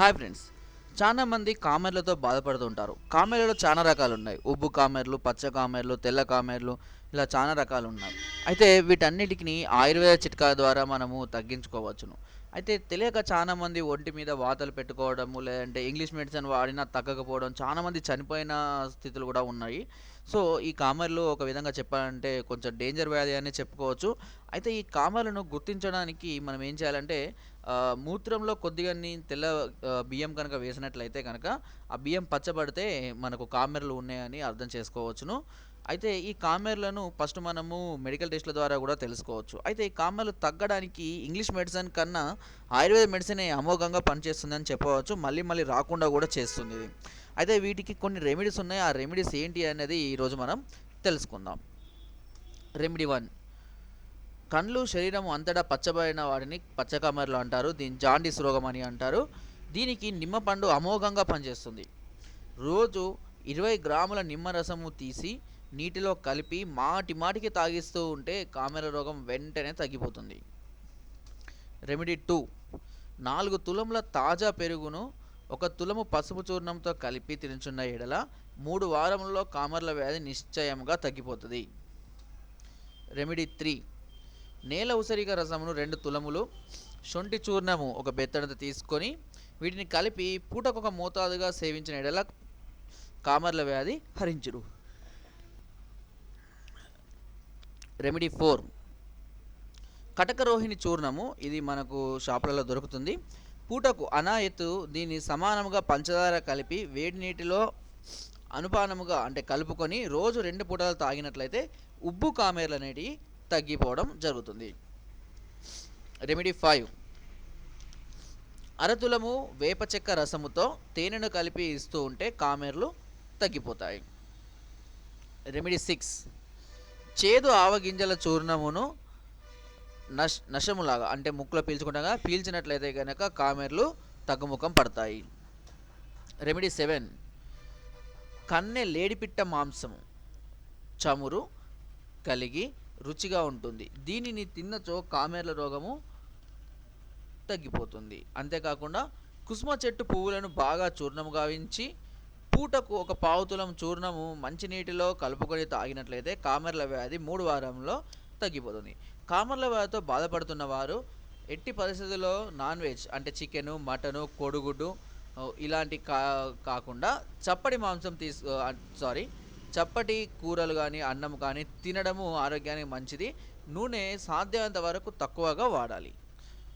Hi friends. చాలా మంది కామెర్లతో బాధపడుతుంటారు కామెర్లలో చాలా రకాలు ఉన్నాయి ఉబ్బు కామెర్లు పచ్చ కామెర్లు తెల్ల కామెర్లు ఇలా చాలా రకాలు ఉన్నాయి అయితే వీటన్నిటిని ఆయుర్వేద చిట్కాల ద్వారా మనము తగ్గించుకోవచ్చును. అయితే తెలియక చాలా మంది ఒంటి మీద వాతలు పెట్టుకోవడము లేదంటే ఇంగ్లీష్ మెడిసిన్ వాడినా తగ్గకపోవడం చాలా మంది చనిపోయిన స్థితులు కూడా ఉన్నాయి. సో ఈ కామెర్లు ఒక విధంగా చెప్పాలంటే కొంచెం డేంజర్ వ్యాధి అని చెప్పుకోవచ్చు. అయితే ఈ కామెర్లను గుర్తించడానికి మనం ఏం చేయాలంటే మూత్రంలో కొద్దిగా తెల్ల బియ్యం కనుక వేసినట్లయితే కనుక ఆ బియ్యం పచ్చబడితే మనకు కామెర్లు ఉన్నాయని అర్థం చేసుకోవచ్చును. అయితే ఈ కామెర్లను ఫస్ట్ మనము మెడికల్ టెస్ట్ల ద్వారా కూడా తెలుసుకోవచ్చు. అయితే ఈ కామెర్లు తగ్గడానికి ఇంగ్లీష్ మెడిసిన్ కన్నా ఆయుర్వేద మెడిసిన్ అమోఘంగా పనిచేస్తుందని చెప్పవచ్చు. మళ్ళీ మళ్ళీ రాకుండా కూడా చేస్తుంది ఇది. అయితే వీటికి కొన్ని రెమెడీస్ ఉన్నాయి. ఆ రెమెడీస్ ఏంటి అనేది ఈరోజు మనం తెలుసుకుందాం. Remedy one. కండ్లు శరీరం అంతటా పచ్చబడిన వాడిని పచ్చకామెర్లు అంటారు. దీని జాండీస్ రోగం అని అంటారు. దీనికి నిమ్మపండు అమోఘంగా పనిచేస్తుంది. రోజు ఇరవై గ్రాముల నిమ్మరసము తీసి నీటిలో కలిపి మాటి మాటికి తాగిస్తూ ఉంటే కామెర రోగం వెంటనే తగ్గిపోతుంది. రెమెడీ టూ నాలుగు తులముల తాజా పెరుగును ఒక తులము పసుపు చూర్ణంతో కలిపి తినుచున్న ఎడల మూడు వారములలో కామర్ల వ్యాధి నిశ్చయంగా తగ్గిపోతుంది. రెమెడీ త్రీ నేల ఉసిరిక రసమును రెండు తులములు శొంఠి చూర్ణము ఒక బెత్తడంత తీసుకొని వీటిని కలిపి పూటకొక మోతాదుగా సేవించిన ఎడల కామర్ల వ్యాధి హరించుడు రెమెడీ ఫోర్. కటకరోహిణి చూర్ణము ఇది మనకు షాపులలో దొరుకుతుంది. పూటకు అనాయత్తు దీన్ని సమానముగా పంచదార కలిపి వేడి నీటిలో అనుపానముగా అంటే కలుపుకొని రోజు రెండు పూటలు తాగినట్లయితే ఉబ్బు కామెర్లు అనేటివి తగ్గిపోవడం జరుగుతుంది. Remedy five. అరతులము వేప చెక్క రసముతో తేనెను కలిపి ఇస్తూ ఉంటే కామెర్లు తగ్గిపోతాయి. Remedy six. చేదు ఆవగింజల చూర్ణమును నష్ నశములాగా అంటే ముక్కులో పీల్చుకుంటాగా పీల్చినట్లయితే కనుక కామెర్లు తగ్గుముఖం పడతాయి. రెమెడీ సెవెన్ కన్నె లేడిపిట్ట మాంసము చమురు కలిగి రుచిగా ఉంటుంది. దీనిని తిన్నచో కామెర్ల రోగము తగ్గిపోతుంది. అంతేకాకుండా కుసుమ చెట్టు పువ్వులను బాగా చూర్ణము గావించి పూటకు ఒక పావుతులం చూర్ణము మంచినీటిలో కలుపుకొని తాగినట్లయితే కామెర్ల వ్యాధి మూడు వారంలో తగ్గిపోతుంది. కామెర్ల వ్యాధితో బాధపడుతున్న వారు ఎట్టి పరిస్థితుల్లో నాన్ వెజ్ అంటే చికెను మటను కొడుగుడు ఇలాంటి కా కాకుండా చప్పటి మాంసం తీసు సారీ చప్పటి కూరలు కానీ అన్నం కానీ తినడము ఆరోగ్యానికి మంచిది. నూనె సాధ్యమైనంత వరకు తక్కువగా వాడాలి.